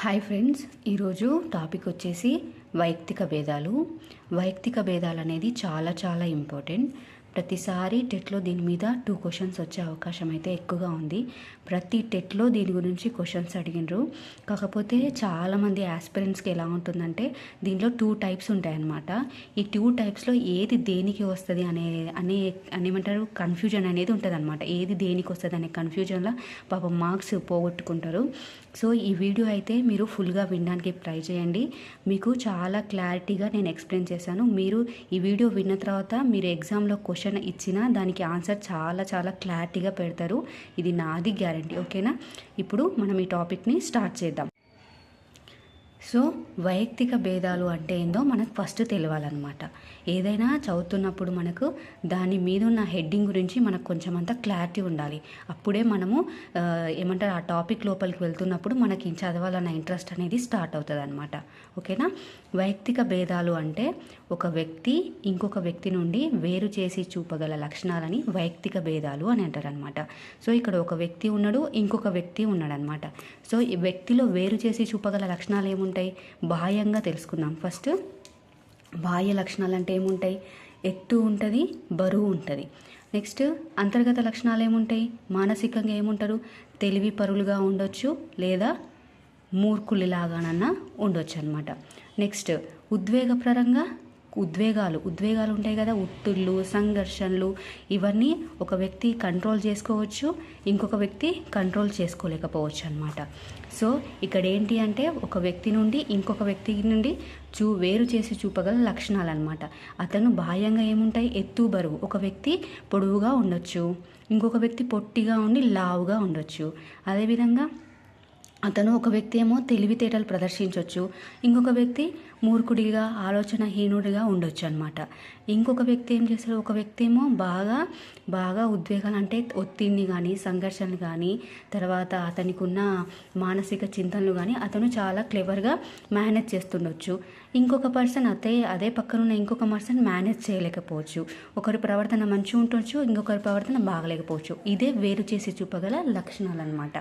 Hi friends ఈరోజు topic వచ్చేసి వైయక్తిక భేదాలు. వైయక్తిక భేదాలు అనేది చాలా చాలా ఇంపార్టెంట్. ప్రతిసారి టెట్లో దీని మీద టూ క్వశ్చన్స్ వచ్చే అవకాశం అయితే ఎక్కువగా ఉంది. ప్రతి టెట్లో దీని గురించి క్వశ్చన్స్ అడిగినరు. కాకపోతే చాలామంది ఆస్పిరెంట్స్కి ఎలా ఉంటుందంటే దీనిలో టూ టైప్స్ ఉంటాయన్నమాట. ఈ టూ టైప్స్లో ఏది దేనికి వస్తుంది అనే అనే అనేమంటారు? కన్ఫ్యూజన్ అనేది ఉంటుంది అనమాట ఏది దేనికి వస్తుంది అనే కన్ఫ్యూజన్లో పాపం మార్క్స్ పోగొట్టుకుంటారు. సో ఈ వీడియో అయితే మీరు ఫుల్గా వినడానికి ట్రై చేయండి. మీకు చాలా క్లారిటీగా నేను ఎక్స్ప్లెయిన్ చేశాను. మీరు ఈ వీడియో విన్న తర్వాత మీరు ఎగ్జామ్లో క్వశ్చన్ ఇచ్చినా దానికి ఆన్సర్ చాలా చాలా క్లారిటీగా పెడతారు. ఇది నాది గ్యారంటీ ఓకేనా ఇప్పుడు మనం ఈ టాపిక్ని స్టార్ట్ చేద్దాం. సో వైయక్తిక భేదాలు అంటే ఏందో మనకు ఫస్ట్ తెలియాలన్నమాట. ఏదైనా చదువుతున్నప్పుడు మనకు దాని మీద ఉన్న హెడ్డింగ్ గురించి మనకు కొంచెం అంత క్లారిటీ ఉండాలి. అప్పుడే మనము ఏమంటారు ఆ టాపిక్ లోపలికి వెళ్తున్నప్పుడు మనకి చదవాలన్న ఇంట్రెస్ట్ అనేది స్టార్ట్ అవుతుంది అనమాట ఓకేనా వైయక్తిక భేదాలు అంటే ఒక వ్యక్తి ఇంకొక వ్యక్తి నుండి వేరు చేసి చూపగల లక్షణాలని వైయక్తిక భేదాలు అని అంటారనమాట సో ఇక్కడ ఒక వ్యక్తి ఉన్నాడు ఇంకొక వ్యక్తి ఉన్నాడనమాట సో ఈ వ్యక్తిలో వేరు చేసి చూపగల లక్షణాలు ఏముంటాయి? బాహ్యంగా తెలుసుకుందాం. ఫస్ట్ బాహ్య లక్షణాలు అంటే ఏముంటాయి? ఎత్తు ఉంటుంది బరువు ఉంటుంది. నెక్స్ట్ అంతర్గత లక్షణాలు ఏముంటాయి? మానసికంగా ఏముంటారు? తెలివి పరులుగా ఉండొచ్చు లేదా మూర్ఖులలాగానన్నా ఉండొచ్చు అనమాట నెక్స్ట్ ఉద్వేగపరంగా ఉద్వేగాలు. ఉద్వేగాలు ఉంటాయి కదా ఒత్తుళ్ళు సంఘర్షణలు ఇవన్నీ ఒక వ్యక్తి కంట్రోల్ చేసుకోవచ్చు ఇంకొక వ్యక్తి కంట్రోల్ చేసుకోలేకపోవచ్చు అనమాట సో ఇక్కడ ఏంటి అంటే ఒక వ్యక్తి నుండి ఇంకొక వ్యక్తి నుండి చూ వేరు చేసి చూపగల లక్షణాలు అనమాట అతను బాహ్యంగా ఏముంటాయి? ఎత్తు బరువు. ఒక వ్యక్తి పొడవుగా ఉండొచ్చు. ఇంకొక వ్యక్తి పొట్టిగా ఉండి లావుగా ఉండొచ్చు. అదేవిధంగా అతను ఒక వ్యక్తి ఏమో తెలివితేటలు ప్రదర్శించవచ్చు ఇంకొక వ్యక్తి మూర్ఖుడిగా ఆలోచనహీనుడిగా ఉండొచ్చు అనమాట ఇంకొక వ్యక్తి ఏం చేస్తాడు ఒక వ్యక్తి ఏమో బాగా బాగా ఉద్వేగాలు అంటే ఒత్తిడిని కానీ సంఘర్షణలు కానీ తర్వాత అతనికి ఉన్న మానసిక చింతనలు కానీ అతను చాలా క్లెవర్గా మేనేజ్ చేస్తుండొచ్చు. ఇంకొక పర్సన్ అదే అదే పక్కన ఉన్న ఇంకొక పర్సన్ మేనేజ్ చేయలేకపోవచ్చు. ఒకరి ప్రవర్తన మంచిగా ఉండొచ్చు ఇంకొకరి ప్రవర్తన బాగలేకపోవచ్చు. ఇదే వేరు చేసి చూపగల లక్షణాలు అనమాట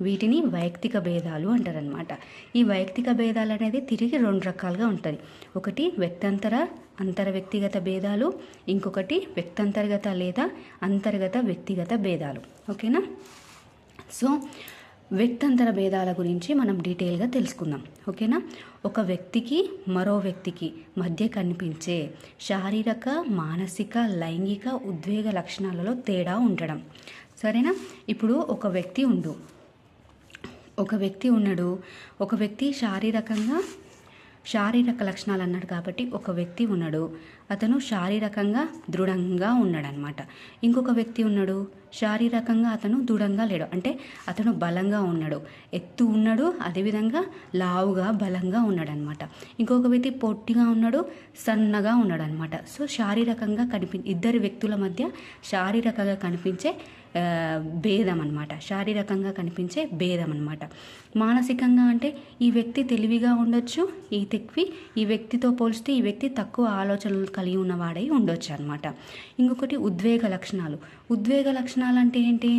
వీటిని వైయక్తిక భేదాలు అంటారనమాట ఈ వైయక్తిక భేదాలు అనేది తిరిగి రెండు రకాలుగా ఉంటుంది. ఒకటి వ్యక్తంతర అంతర వ్యక్తిగత భేదాలు. ఇంకొకటి వ్యక్తంతర్గత లేదా అంతర్గత వ్యక్తిగత భేదాలు. ఓకేనా? సో వ్యక్తంతర భేదాల గురించి మనం డీటెయిల్గా తెలుసుకుందాం. ఓకేనా? ఒక వ్యక్తికి మరో వ్యక్తికి మధ్య కనిపించే శారీరక మానసిక లైంగిక ఉద్వేగ లక్షణాలలో తేడా ఉండడం. సరేనా? ఇప్పుడు ఒక వ్యక్తి ఉండు. ఒక వ్యక్తి ఉన్నాడు. ఒక వ్యక్తి శారీరకంగా శారీరక లక్షణాలు అన్నాడు కాబట్టి ఒక వ్యక్తి ఉన్నాడు. అతను శారీరకంగా దృఢంగా ఉన్నాడనమాట. ఇంకొక వ్యక్తి ఉన్నాడు. శారీరకంగా అతను దృఢంగా లేడు. అంటే అతను బలంగా ఉన్నాడు. ఎత్తు ఉన్నాడు అదేవిధంగా లావుగా బలంగా ఉన్నాడనమాట ఇంకొక వ్యక్తి పొట్టిగా ఉన్నాడు సన్నగా ఉన్నాడు అనమాట సో శారీరకంగా కనిపి ఇద్దరు వ్యక్తుల మధ్య శారీరకంగా కనిపించే భేదం అనమాట శారీరకంగా కనిపించే భేదం అనమాట మానసికంగా అంటే ఈ వ్యక్తి తెలివిగా ఉండొచ్చు ఈ తెక్వి ఈ వ్యక్తితో పోలిస్తే ఈ వ్యక్తి తక్కువ ఆలోచనలు కలిగి ఉన్నవాడై ఉండొచ్చు అనమాట ఇంకొకటి ఉద్వేగ లక్షణాలు. ఉద్వేగ లక్షణాలు లక్షణాలు అంటే ఏంటి?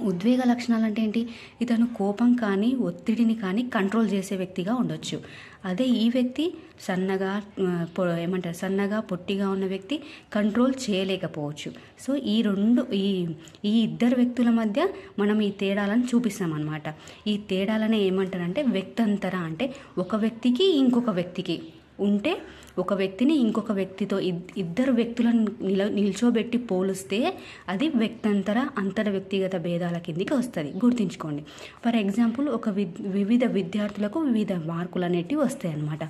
ఉద్వేగ లక్షణాలు అంటే ఏంటి? ఇతను కోపం కానీ ఒత్తిడిని కానీ కంట్రోల్ చేసే వ్యక్తిగా ఉండొచ్చు. అదే ఈ వ్యక్తి సన్నగా ఏమంటారు? సన్నగా పొట్టిగా ఉన్న వ్యక్తి కంట్రోల్ చేయలేకపోవచ్చు. సో ఈ రెండు ఈ ఈ ఇద్దరు వ్యక్తుల మధ్య మనం ఈ తేడాలను చూపిస్తాం ఈ తేడాలనే ఏమంటారంటే వ్యక్తంతర అంటే ఒక వ్యక్తికి ఇంకొక వ్యక్తికి. ఉంటే ఒక వ్యక్తిని ఇంకొక వ్యక్తితో ఇద్- ఇద్దరు వ్యక్తులను నిల నిల్చోబెట్టి పోలిస్తే అది వ్యక్తంతర అంతర వ్యక్తిగత భేదాల కిందికి వస్తుంది. గుర్తుంచుకోండి. ఫర్ ఎగ్జాంపుల్ ఒక వివిధ విద్యార్థులకు వివిధ మార్కులు అనేటివి వస్తాయి అన్నమాట.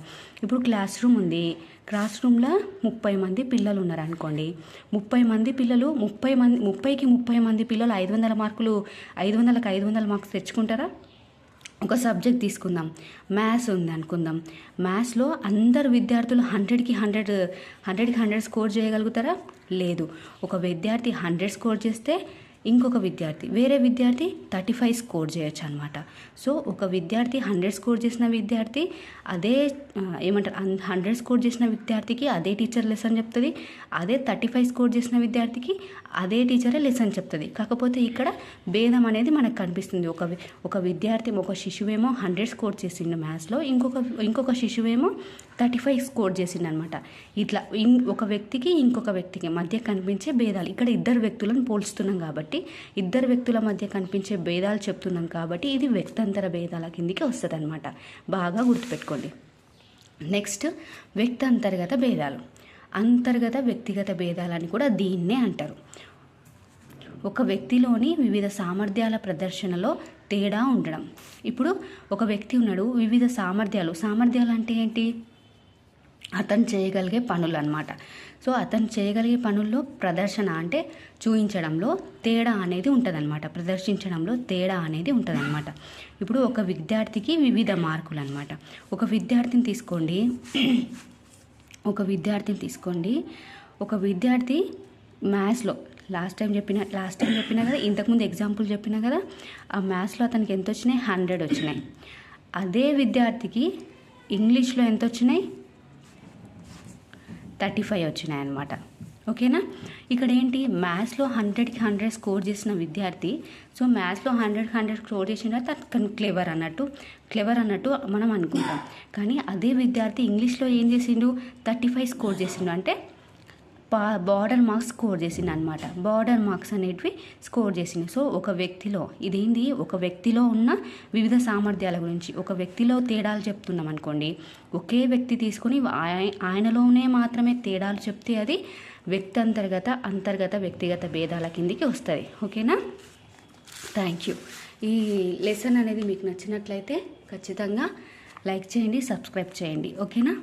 ఇప్పుడు క్లాస్ రూమ్ ఉంది. క్లాస్ రూమ్లో ముప్పై మంది పిల్లలు ఉన్నారు అనుకోండి ముప్పై మంది పిల్లలు ముప్పై మంది ముప్పైకి ముప్పై మంది పిల్లలు ఐదు వందల మార్కులు ఐదు వందలకు ఐదు వందల మార్క్స్ తెచ్చుకుంటారా? ఒక సబ్జెక్ట్ తీసుకుందాం. మ్యాథ్స్ ఉంది అనుకుందాం. మ్యాథ్స్లో అందరు విద్యార్థులు హండ్రెడ్కి హండ్రెడ్ హండ్రెడ్కి హండ్రెడ్ స్కోర్ చేయగలుగుతారా? లేదు. ఒక విద్యార్థి హండ్రెడ్ స్కోర్ చేస్తే ఇంకొక విద్యార్థి. వేరే విద్యార్థి థర్టీ ఫైవ్ స్కోర్ చేయొచ్చు అనమాట సో ఒక విద్యార్థి హండ్రెడ్ స్కోర్ చేసిన విద్యార్థి అదే ఏమంటారు హండ్రెడ్ స్కోర్ చేసిన విద్యార్థికి అదే టీచర్ లెసన్ చెప్తుంది. అదే థర్టీ ఫైవ్ స్కోర్ చేసిన విద్యార్థికి అదే టీచరే లెసన్ చెప్తుంది. కాకపోతే ఇక్కడ భేదం అనేది మనకు కనిపిస్తుంది. ఒక ఒక విద్యార్థి ఒక శిశువేమో హండ్రెడ్ స్కోర్ చేసిండు మ్యాథ్స్లో ఇంకొక ఇంకొక శిశువేమో థర్టీ ఫైవ్ స్కోర్ చేసిండనమాట. ఇట్లా ఇన్ ఒక వ్యక్తికి ఇంకొక వ్యక్తికి మధ్య కనిపించే భేదాలు ఇక్కడ ఇద్దరు వ్యక్తులను పోల్చుతున్నాం కాబట్టి ఇద్దరు వ్యక్తుల మధ్య కనిపించే భేదాలు చెప్తున్నాం కాబట్టి ఇది వ్యక్తంతర భేదాల కిందికి వస్తుంది అనమాట బాగా గుర్తుపెట్టుకోండి. నెక్స్ట్ వ్యక్తి అంతర్గత భేదాలు. అంతర్గత వ్యక్తిగత భేదాలని కూడా దీన్నే అంటారు. ఒక వ్యక్తిలోని వివిధ సామర్థ్యాల ప్రదర్శనలో తేడా ఉండడం. ఇప్పుడు ఒక వ్యక్తి ఉన్నాడు వివిధ సామర్థ్యాలు. సామర్థ్యాలు అంటే ఏంటి? అతను చేయగలిగే పనులు అనమాట సో అతను చేయగలిగే పనుల్లో ప్రదర్శన అంటే చూపించడంలో తేడా అనేది ఉంటుందన్నమాట. ప్రదర్శించడంలో తేడా అనేది ఉంటుందన్నమాట. ఇప్పుడు ఒక విద్యార్థికి వివిధ మార్కులు అనమాట ఒక విద్యార్థిని తీసుకోండి. ఒక విద్యార్థిని తీసుకోండి. ఒక విద్యార్థి మ్యాథ్స్లో లాస్ట్ టైం చెప్పిన లాస్ట్ టైం చెప్పినా కదా ఇంతకుముందు ఎగ్జాంపుల్ చెప్పినా కదా ఆ మ్యాథ్స్లో అతనికి ఎంత వచ్చినాయి హండ్రెడ్ వచ్చినాయి. అదే విద్యార్థికి ఇంగ్లీష్లో ఎంత వచ్చినాయి థర్టీ ఫైవ్ వచ్చినాయి అనమాట ఓకేనా? ఇక్కడ ఏంటి మ్యాథ్స్లో హండ్రెడ్కి హండ్రెడ్ స్కోర్ చేసిన విద్యార్థి సో మ్యాథ్స్లో హండ్రెడ్ హండ్రెడ్ స్కోర్ చేసిన తను క్లెవర్ అన్నట్టు క్లెవర్ అన్నట్టు మనం అనుకుంటాం. కానీ అదే విద్యార్థి ఇంగ్లీష్లో ఏం చేసిండు? థర్టీ ఫైవ్ స్కోర్ చేసిండు. అంటే బార్డర్ మార్క్స్ స్కోర్ చేసింది అనమాట బార్డర్ మార్క్స్ అనేటివి స్కోర్ చేసింది సో ఒక వ్యక్తిలో ఇదేంది? ఒక వ్యక్తిలో ఉన్న వివిధ సామర్థ్యాల గురించి ఒక వ్యక్తిలో తేడాలు చెప్తున్నాం అనుకోండి. ఒకే వ్యక్తి తీసుకుని ఆయ- ఆయనలోనే మాత్రమే తేడాలు చెప్తే అది వ్యక్తి అంతర్గత అంతర్గత వ్యక్తిగత భేదాల కిందికి వస్తుంది. ఓకేనా? థ్యాంక్ యూ ఈ లెసన్ అనేది మీకు నచ్చినట్లయితే ఖచ్చితంగా లైక్ చేయండి సబ్స్క్రైబ్ చేయండి. ఓకేనా?